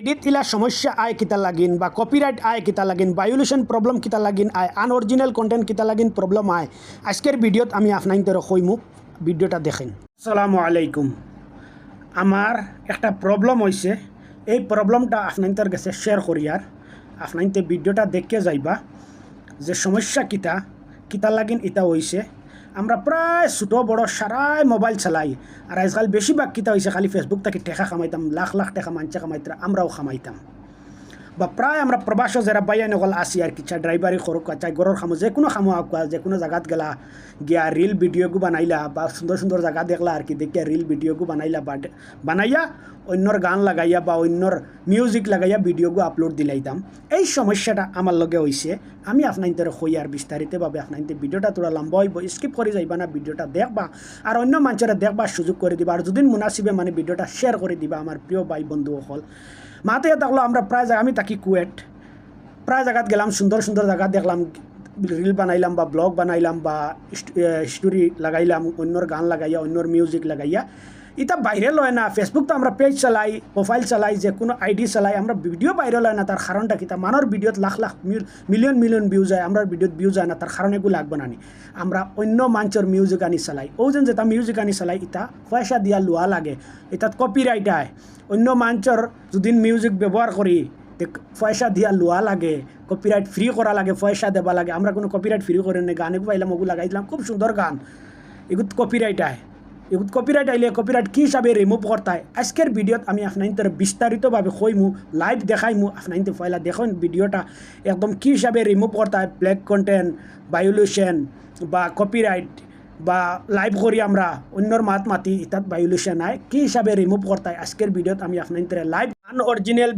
Edit ইলা সমস্যা আয় কিতা লাগিন বা কপিরাইট আয় কিতা লাগিন ভায়োলেশন প্রবলেম কিতা লাগিন আয় আনঅরিজিনাল কন্টেন্ট কিতা লাগিন প্রবলেম আয়, আজকের ভিডিওত আমি আপনাইন তোর কইমু ভিডিওটা দেখেন। আসসালামু আলাইকুম। আমার একটা প্রবলেম হয়েছে এই প্রবলেমটা আপনাইনদের কাছে শেয়ার করিয়ার আপনাইনতে ভিডিওটা দেখে যাইবা যে সমস্যা কিতা কিতা লাগিন ইটা হয়েছে আমরা প্রায় ছোটো বড় সারাই মোবাইল চালাই। আর আজকাল বেশিরভাগ কিতা হয়েছে খালি ফেসবুক থেকে টেকা খামাইতাম, লাখ লাখ টাকা মানছে খামাইতাম আমরাও খামাইতাম। বা প্রায় আমরা প্রবাসও যারা বাইয়া নকল আসি আর কিছা ড্রাইভারি করুক চাই গরর খামো যে কোনো খামো যে কোনো জায়গাত গেলা গিয়া রিল ভিডিওগু বানাইলা বা সুন্দর সুন্দর জায়গা দেখলা আর কি দেখিয়া রিল ভিডিওগু বানাইলা বা বানাইয়া অন্যর গান লাগাইয়া বা অন্যর মিউজিক লাগাইয়া ভিডিওগু আপলোড দিলাইতাম এই সমস্যাটা আমার লগে হয়েছে আমি আপনাইতে হই আর বিস্তারিতভাবে আপনাইতে ভিডিওটা তোরা লম্বা হইব স্কিপ করে যাইবা না ভিডিওটা দেখবা আর অন্য মানুষের দেখবার সুযোগ করে দিবা আর যদি মুনাসিবে মানে ভিডিওটা শেয়ার করে দিবা আমার প্রিয় ভাই বন্ধু সকল মাতে থাকল আমরা প্রায় আমি থাকি কুয়েট। প্রায় জায়গাত গেলাম সুন্দর সুন্দর জায়গা দেখলাম রিল বানাইলাম বা ব্লগ বানাইলাম বা স্টোরি লাগাইলাম অন্যর গান লাগাইয়া অন্যর মিউজিক লাগাইয়া। এটা বাইরে লয় না ফেসবুক তো আমরা পেজ চালাই প্রোফাইল চালাই, যে কোনো আইডি চালাই, আমরা ভিডিও বাইরে লয় না তার কারণটা কিতা মানর ভিডিওত lakh lakh million million view যায় আমরা ভিডিওত ভিউ যায় না তার কারণ এগুলো লাগবে না। আমরা অন্য মানুষের মিউজিক আনি চালাই। ও যেন যেটা মিউজিক আনি চালাই ইটা পয়সা দিয়া লোৱা লাগে। এটাত কপিরাইট আয় অন্য মানুষের যদি মিউজিক ব্যবহার করি তে পয়সা দিয়া লোৱা লাগে কপিরাইট ফ্রি করা লাগে, পয়সা দেবা লাগে। আমরা কোনো কপিরাইট ফ্রি করে নে গান এগুলো পাইলাম ওগুলো লাগাই দিলাম। খুব সুন্দর গান। এগুলো কপিরাইট আয় এগুলো কপিরাইট আইলে কপিরাইট কী হিসাবে রিমুভ করতায় আজকের ভিডিওত আমি আপনাইন্তর বিস্তারিতভাবে কইমু লাইভ দেখাইমু আপনাইতে পয়লা দেখুন ভিডিওটা একদম কী হিসাবে রিমুভ করতায় ব্ল্যাক কন্টেন্ট ভায়োলেশন বা কপিরাইট বা লাইভ করি আমরা অন্যর মাত মাতি ইতাত ভায়োলেশন আয় কী হিসাবে রিমুভ করতায় আজকের ভিডিওত আমি আপনাইন্তরে লাইভ আনঅরিজিনাল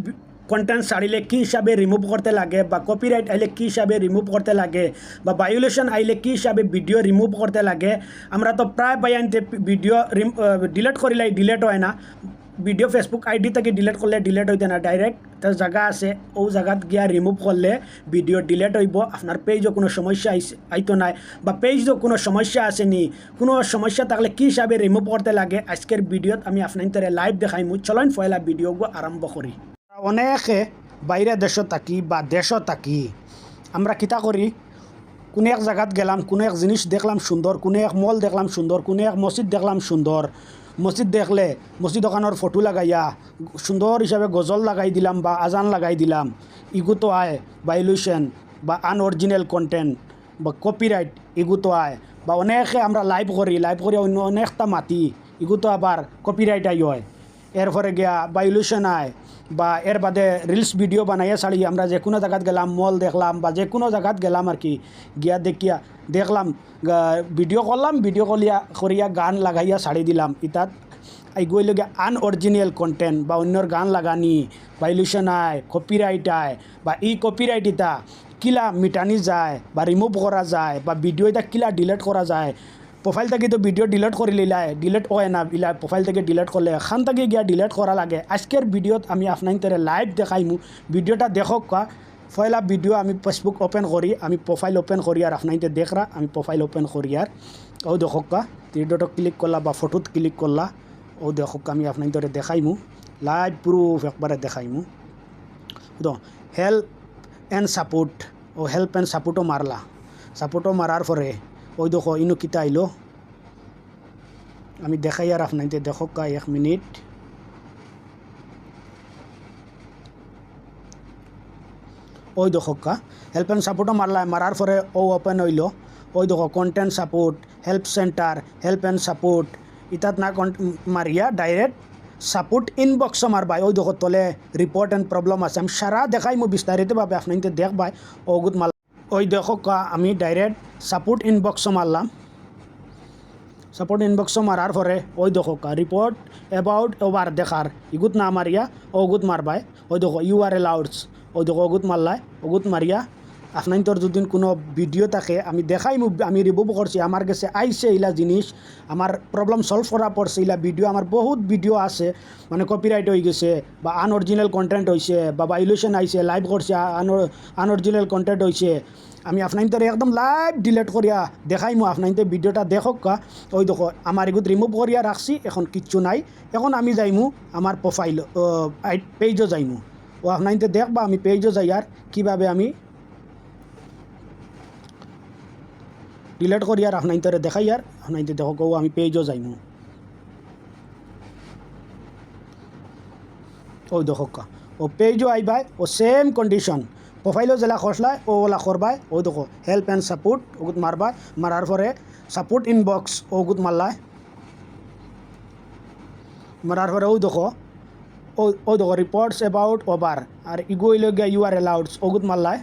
কন্টেন্ট ছাড়িলে কী হিসাবে রিমুভ করতে লাগে বা কপিরাইট আইলে কী হিসাবে রিমুভ করতে লাগে বা ভায়োলেশন আইলে কী হিসাবে ভিডিও রিমুভ করতে লাগে, আমরা তো প্রায় বায়ানতে ভিডিও ডিলেট করিলে ডিলেট হয় না। ভিডিও ফেসবুক আইডি থেকে ডিলেট করলে ডিলেট হইতে না ডাইরেক্ট তার জায়গা আছে ও জায়গাত গিয়া রিমুভ করলে ভিডিও ডিলেট হইব আপনার পেজও কোনো সমস্যা আইতো নাই। বা পেজও কোনো সমস্যা আসেনি কোনো সমস্যা থাকলে কী হিসাবে রিমুভ করতে লাগে আজকের ভিডিওত আমি আপনার লাইভ দেখাইমু, চলন পয়লা ভিডিওগু আরম্ভ করি অনেকে বাইরে দেশ থাকি বা দেশ থাকি। আমরা কিতা করি? কোনো এক জায়গাত গেলাম, কোনো এক জিনিস দেখলাম সুন্দর কোনো এক মল দেখলাম সুন্দর কোনো এক মসজিদ দেখলাম সুন্দর মসজিদ দেখলে মসজিদ দোকানের ফটো লাগাইয়া সুন্দর হিসাবে গজল লাগাই দিলাম বা আজান লাগাই দিলাম। ইগুতো আয় ভাইলেশন বা আনঅরিজিনাল কন্টেন্ট বা কপিরাইট ইগুতো আয় বা অনেকে আমরা লাইভ করি লাইভ করি অন্য অনেকটা মাতি ইগুতো আবার কপিরাইট আই হয়। এরপরে গিয়া ভাইলেশন আয়, বা এর বাদে রিলস ভিডিও বানাইয়া ছাড়ি, আমরা যে কোনো জায়গাত গেলাম মল দেখলাম, বা যে কোনো জায়গাত গেলাম আর কি, গিয়া দেখিয়া দেখলাম ভিডিও করলাম ভিডিও করিয়া করিয়া গান লাগাইয়া ছাড়ি দিলাম, ইতাত লগে আনঅরিজিনাল কন্টেন্ট বা অন্যর গান লাগানি ভাইলেশন আয় কপিরাইট আয়, বা ই কপিরাইট ইতা কিলা মিটানি যায়, বা রিমুভ করা যায়, বা ভিডিও এটা কিলা ডিলেট করা যায় প্রোফাইল থেকে তো ভিডিও ডিলেট করে লিলাই ডিলেট হয় না, ইলা প্রোফাইল থেকে ডিলেট করলে এখান থেকে গিয়া ডিলেট করা লাগে। আজকের ভিডিওত আমি আপনার লাইভ দেখাইমু। ভিডিওটা দেখক পয়লা ভিডিও আমি ফেসবুক ওপেন করি আমি প্রোফাইল ওপেন করি আর আপনার দেখরা আমি প্রোফাইল ওপেন করি আর ও দেখক কা ভিডিওটা ক্লিক করলা বা ফটোত ক্লিক করলা ও দেখক আমি আপনার দেখাইমু। লাইভ প্রুফ একবারে দেখাইমু। তো হেল্প অ্যান্ড সাপোর্ট ও হেল্প অ্যান্ড সাপোর্টও মারলা সাপোর্টও মারার পরে ওই দেখো, ইনো কিতা আইলো? আমি দেখাই আর আপনাইতে দেখো কা এক মিনিট। ওই দেখো কা হেল্প অ্যান্ড সাপোর্টও মারলা মারার পরে ও ওপেন হইল ওই দেখো content support help centre help and support ইতাত না মারিয়া ডাইরেক্ট সাপোর্ট ইনবক্সও মারবাই ওই দেখো, তলে রিপোর্ট অ্যান্ড প্রবলেম আছে। আমি সারা দেখাই মো বিস্তারিতভাবে আপনাইতে দেখবাই। ওগুত মাল ওই দেখো কা আমি ডাইরেক্ট সাপোর্ট ইনবক্সও মারলাম সাপোর্ট ইনবক্সও মারার পরে ওই দেখো কা রিপোর্ট অ্যাবাউট ওভার দেখার ইগুত না মারিয়া ওগুত মারবাই ওই দেখো ইউ আর এলাউডস ওই দেখো ওগুত মারলাই ওগুত মারিয়া আপনার তোর যদি কোনো ভিডিও থাকে, আমি দেখাই আমি রিমুভ করছি। আমার কাছে আইসে এইলা জিনিস। আমার প্রবলেম সলভ করা পড়ছে এইলা ভিডিও আমার বহুত ভিডিও আছে। মানে কপিরাইট হয়ে গেছে, বা আনঅরিজিনাল কন্টেন্ট হয়েছে বা ভাইলেশন আইছে লাইভ করছে আনঅরিজিনাল কন্টেন্ট হয়েছে আমি আপনার একদম লাইভ ডিলেট করিয়া দেখাইমু আপনার ভিডিওটা দেখক কা ওই দেখো, আমার এগুলো রিমুভ করিয়া রাখছি, এখন কিচ্ছু নাই। এখন আমি যাইমু আমার প্রোফাইল পেজও যাইমু ও আপনার দেখবা, আমি পেজও যাই আর কীভাবে আমি ডিলেট করি আর আপনার ইন্তরে দেখাই আর আপনার দেখো কৌ আমি পেজও যাইমু ওই দেখো, কা। ও পেজও আইবাই, ও সেম কন্ডিশন প্রোফাইলও জেলা খসলায় ও ওলা করবাই ও দেখো হেল্প অ্যান্ড সাপোর্ট ওগুত মারবাই, মারার পরে সাপোর্ট ইনবক্স ওগুত মারলায় মারার পরে ও দেখো ও ও দেখো রিপোর্টস অ্যাবাউট ওভার আর ইগোইলে গিয়া ইউ আর অ্যালাউডস ওগুত মারলায়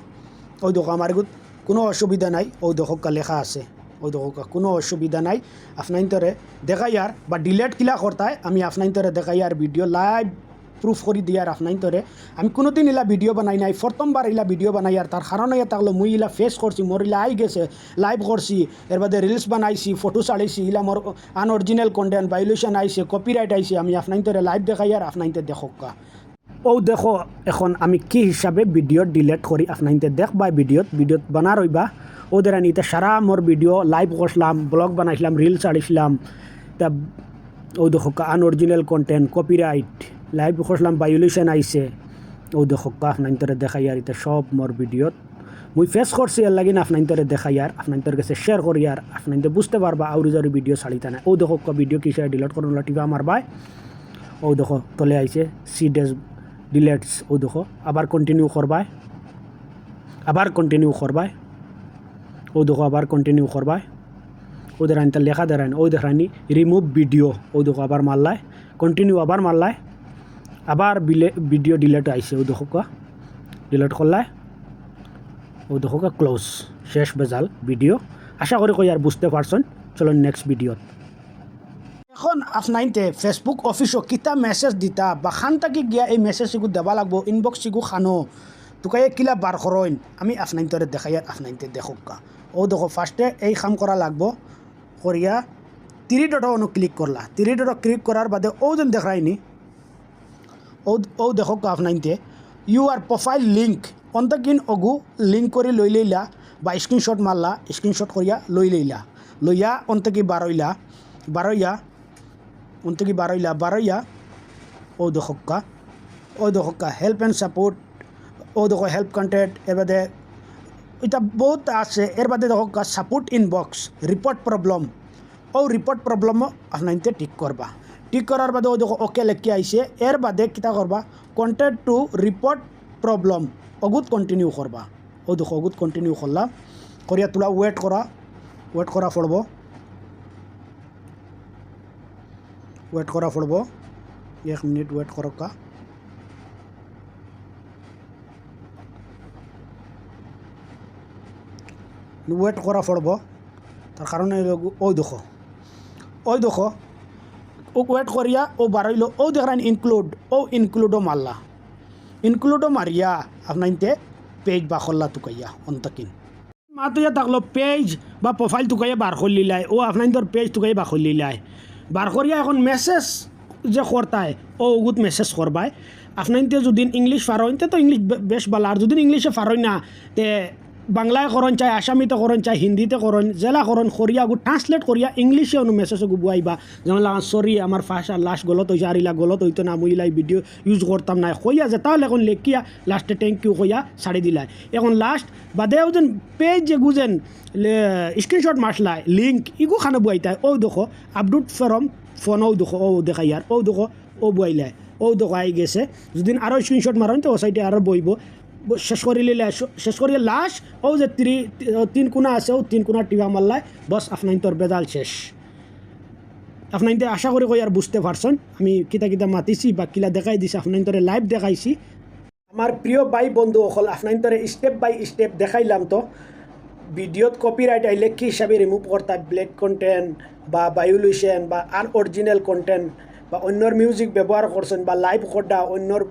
ওই দেখো, আমার এগুত কোনো অসুবিধা নাই। ওই দেখো লেখা আছে। ওই দেখো কোনো অসুবিধা নাই। আপনার ইন্তরে দেখাই আর বা ডিলেট কিলা করতায় আমি আপনার ইন্তরে দেখাই আর ভিডিও লাইভ প্রুফ করে দিয়ার আপনার ইন্তরে আমি কোনোদিন ইলা ভিডিও বানাই নাই প্রথমবার ইলা ভিডিও বানাই আর তার কারণে থাকল মুই ইলা ফেস করছি মোর ইলা আই গেছে লাইভ করছি এর বাদে রিলস বানাইছি ফটো ছাড়াইছি ইলা মোর আনঅরিজিনাল কন্টেন্ট ভাইলেশন আইছে কপিরাইট আইছে আমি আপনার ইন্তরে লাইভ দেখাই আর আপনার দেখকা। ও দেখো, এখন আমি কি হিসাবে ভিডিও ডিলেট করি আপনার দেখ বা ভিডিওত ভিডিওত বানা রইবা ওদের আনি সারা মোর ভিডিও লাইভ করছিলাম ব্লগ বানাইছিলাম রিলস ছাড়িছিলাম তা ও দেখো আনঅরিজিনাল কন্টেন্ট কপিরাইট লাইভ করছিলাম ভাইলেশন আইছে ও দেখো আপনার দেখাই আর এটা সব মোর ভিডিওত মুই ফেস করছি এর লাগিন আপনার দেখাই আর আপনার কাছে শেয়ার করি আর আপনার বুঝতে পারবা আউরি জারি ভিডিও ছাড়িতে না ও দেখো ভিডিও কিসে ডিলিট করুন টিভা আমার ভাই ও দেখো, তলে আইছে সি ডেস ডিলেটস ও দেখো। আবার কন্টিনিউ করবাই আবার কন্টিনিউ করবাই ও দেখো আবার কন্টিনিউ করবাই ওদের আনতে লেখা দেখান ও দেখানি রিমুভ ভিডিও ও দেখো আবার মারলায় কন্টিনিউ আবার মারলায় আবার বিলে ভিডিও ডিলেট আইছে ও দেখো ডিলেট করলায় ও দেখো ক্লোজ শেষ বেজাল ভিডিও আশা করি কই আর বুঝতে পারছেন চলো নেক্সট ভিডিওত এখন আপনাইতে ফেসবুক অফিসও কিতা মেসেজ দিতা বা খান তাকি গিয়া এই মেসেজ সিগু দেবা লাগবো ইনবক্স সিগু খানো। তোকাই কিলা বার করইন আমি আপনাইতরে দেখাই আর আপনাইতে দেখুক কা ও দেখো ফার্স্টে এই কাম করা লাগবো। করিয়া তিরি ডট অনু ক্লিক করলা তিরি ডট ক্লিক করার বাদে ও যেন দেখায়নি ও ও দেখো কা আপনাইতে ইউ আর প্রোফাইল লিঙ্ক অন্তকিন অগু লিঙ্ক করে লই লইলা বা স্ক্রিনশট মারলা স্ক্রিনশট করিয়া লই লইলা। লইয়া অন্তকি বারইলা বারইয়া উনত্রিশ বারইলা বারইয়া ও দশকা ও দশকা হেল্প অ্যান্ড সাপোর্ট ও দশ হেল্প কন্টেন্ট এর বাদে এটা বহুত আছে এর বাদে দশকা সাপোর্ট ইনবক্স রিপোর্ট প্রবলেম ও রিপোর্ট প্রবলেম আপনার ঠিক করবা ঠিক করার বাদে ও দেখো ওকে লেখি আইছে এর বাদে কিতা করবা কন্টেন্ট টু রিপোর্ট প্রবলেম অগুত কন্টিনিউ করবা ও দেখো অগুত কন্টিনিউ করলাম করিয়া তোলা ওয়েট করা ওয়েট করা পড়ব ওয়েট করা পড়ব এক মিনিট ওয়েট করকা ওয়েট করা পড়ব তার কারণে ওই দেখো ওই দেখো ও ওয়েট করিয়া ও বাড়াইল ও দেখান ইনক্লুড ও ইনক্লুডও মারলা ইনক্লুডও মারিয়া আপনার পেজ বা খোল্লা তুকাইয়া অন্তকিন মাতুয়া থাকল পেজ বা প্রোফাইল তুকাইয়া বার করলিলাই ও আপনার পেজ তুকাই বা করলিলাই বার করিয়া এখন মেসেজ যে করতায়, ও উগুত মেসেজ করবায়। আপনার যদি ইংলিশ ফারইন, তো ইংলিশ বেশ ভালো। আর যদি ইংলিশে ফারই না, তে বাংলায় করন চাই, আসামিতে করন চাই, হিন্দিতে করন জেলা করন করিয়া গু ট্রান্সলেট করিয়া, ইংলিশে অনু মেসেজে গুবুয়াইবা যেমন লাগা সরি আমার আর লাস্ট গলত হয়েছে আর ইলা গলত হইতো না মুইলাই ভিডিও ইউজ করতাম না কইয়া যে, তাহলে এখন লেখিয়া লাস্টে থ্যাংক ইউ কইয়া ছাড়ি দিলাই। এখন লাস্ট বাদেও যেন পেজ যে গুজেন স্ক্রিনশট মারলাই লিঙ্ক ইগু খানে বুয়াইতাই ও দেখো আপডেট ফরম ফোন ও দেখো ও দেখাই আর ও দেখো ও বুয়াইলাই ও দেখো আই গেছে। যদি আরও স্ক্রিনশট মারেন তো ও সাইডে আরও বইব শেষ করিলে শেষ করিয়ে লাস্ট ও যে ত্রি তিন কোনা আছে, ও তিন কোনা টিভা মারলাই বস আপনার তোর বেজাল শেষ। আপনার আশা করি কই আর বুঝতে পারছেন আমি কিতা কিতা মাতিছি বা কিলা দেখাই দিছি আপনার তোরে লাইভ দেখাইছি। আমার প্রিয় বাই বন্ধু অকল আপনার তোরে স্টেপ বাই স্টেপ দেখাইলাম তো। ভিডিওত কপিরাইট আইলে কি হিসাবে রিমুভ করতা ব্লেক কন্টেন্ট বা বায়োলিউশন বা আনঅরিজিনাল কন্টেন্ট বা অন্যর মিউজিক ব্যবহার করছেন বা লাইভ করডা অন্যর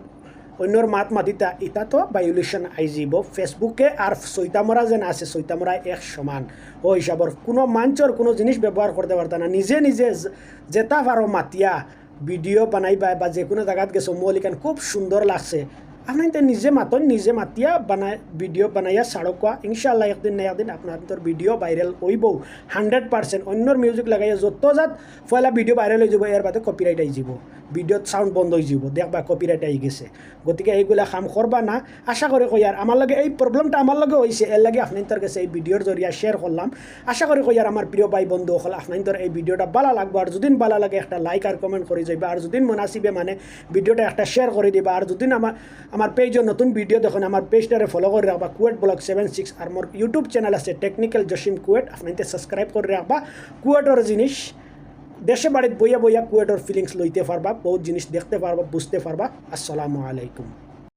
অন্যর মাত মাতিতা ইতা তো ভায়োলেশন আই যাব ফেসবুকে আর সৈতামরা যেন আছে সৈতামরা এক সমান। ও হিসাবর কোনো মঞ্চর কোনো জিনিস ব্যবহার করতে পারতা না। নিজে নিজে জেতা পারো মাতিয়া। ভিডিও বানাইবা বা যে কোনো জায়গাত গেছো মৌলিকান খুব সুন্দর লাগছে। আপনি তো নিজে মাতন, নিজে মাতিয়া বানাই ভিডিও বানাইয়া ছাড়ো ইনশাল্লাহ একদিন না একদিন আপনার ভিডিও ভাইরাল হইব হান্ড্রেড পার্সেন্ট অন্যর মিউজিক লাগাইয়া যত যাত পয়লা ভিডিও ভাইরাল হয়ে যাব এর বাদে কপিরাইট আহি যাব। ভিডিওত সাউন্ড বন্ধ হয়ে যাব দেখবা কপিরাইট আহি গেছে। গতিকে এইগুলা কাম করবা না, আশা করি কই আর আমার লগে, এই প্রবলেমটা আমার লগে হয়েছে এর লাগে আপনার কাছে এই ভিডিওর জরিয়া শেয়ার করলাম আশা করি কই আর আমার প্রিয় ভাই বন্ধু হল আপনার এই ভিডিওটা ভালো লাগবে। আর যদি ভালো লাগে, একটা লাইক আর কমেন্ট করে যাইবা। আর যদি মনাসিবে মানে ভিডিওটা একটা শেয়ার করে দিবা। আর যদি আমার আমার পেজের নতুন ভিডিও দেখুন, আমার পেজটারে ফলো করে রাখবা। কুয়েট ব্লগ সেভেন সিক্স আর মোর ইউটিউব চ্যানেল আছে টেকনিক্যাল জসিম কুয়েট আপনাদের সাবস্ক্রাইব করে রাখবা। কুয়েটর জিনিস, দেশে বাড়িতে বইয়া বইয়া কুয়েটর ফিলিংস লইতে পারবা, বহুত জিনিস দেখতে পারবা, বুঝতে পারবা। আসসালামু আলাইকুম।